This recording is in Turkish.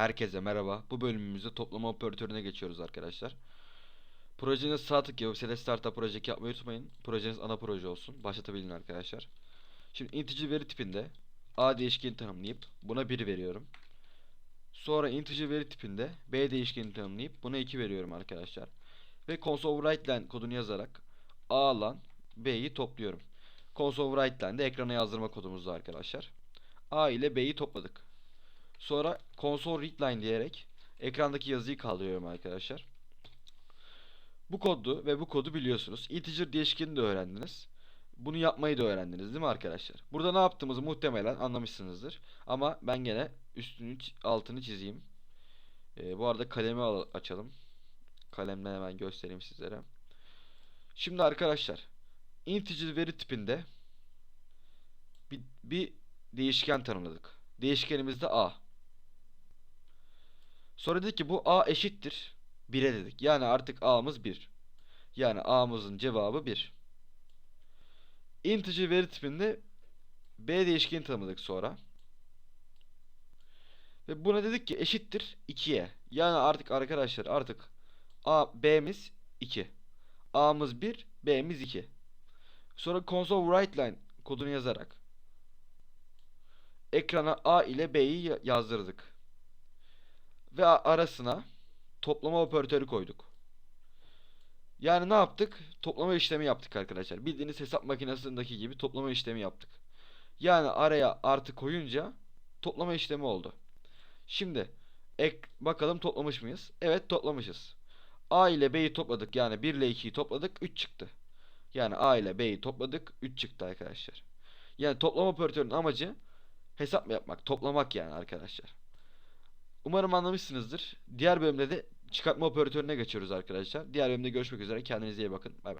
Herkese merhaba. Bu bölümümüzde toplama operatörüne geçiyoruz arkadaşlar. Projeniz sağ tık yapıp Select Startup Project yapmayı unutmayın. Projeniz ana proje olsun. Başlatabilin arkadaşlar. Şimdi integer veri tipinde A değişkeni tanımlayıp buna 1 veriyorum. Sonra integer veri tipinde B değişkeni tanımlayıp buna 2 veriyorum arkadaşlar. Ve console override line kodunu yazarak A lan B'yi topluyorum. Console override line de ekrana yazdırma kodumuzdu arkadaşlar. A ile B'yi topladık. Sonra console readline diyerek ekrandaki yazıyı kaldırıyorum arkadaşlar. Bu kodu ve bu kodu biliyorsunuz. Integer değişkenini de öğrendiniz. Bunu yapmayı da öğrendiniz değil mi arkadaşlar? Burada ne yaptığımızı muhtemelen anlamışsınızdır. Ama ben gene üstünü altını çizeyim. Ee, bu arada kalemi al- açalım. Kalemden hemen göstereyim sizlere. Şimdi arkadaşlar integer veri tipinde bir, bir değişken tanımladık. Değişkenimiz de a. Sonra dedik ki bu a eşittir 1'e dedik. Yani artık a'mız 1. Yani a'mızın cevabı 1. Integer veri tipinde b değişkeni tanımladık sonra. Ve buna dedik ki eşittir 2'ye. Yani artık arkadaşlar artık a b'miz 2. a'mız 1, b'miz 2. Sonra console write line kodunu yazarak ekrana a ile b'yi ya- yazdırdık. Ve arasına toplama operatörü koyduk. Yani ne yaptık? Toplama işlemi yaptık arkadaşlar. Bildiğiniz hesap makinesindeki gibi toplama işlemi yaptık. Yani araya artı koyunca toplama işlemi oldu. Şimdi ek bakalım toplamış mıyız? Evet toplamışız. A ile B'yi topladık. Yani 1 ile 2'yi topladık. 3 çıktı. Yani A ile B'yi topladık. 3 çıktı arkadaşlar. Yani toplama operatörünün amacı hesap yapmak? Toplamak yani arkadaşlar. Umarım anlamışsınızdır. Diğer bölümde de çıkartma operatörüne geçiyoruz arkadaşlar. Diğer bölümde görüşmek üzere. Kendinize iyi bakın. Bay bay.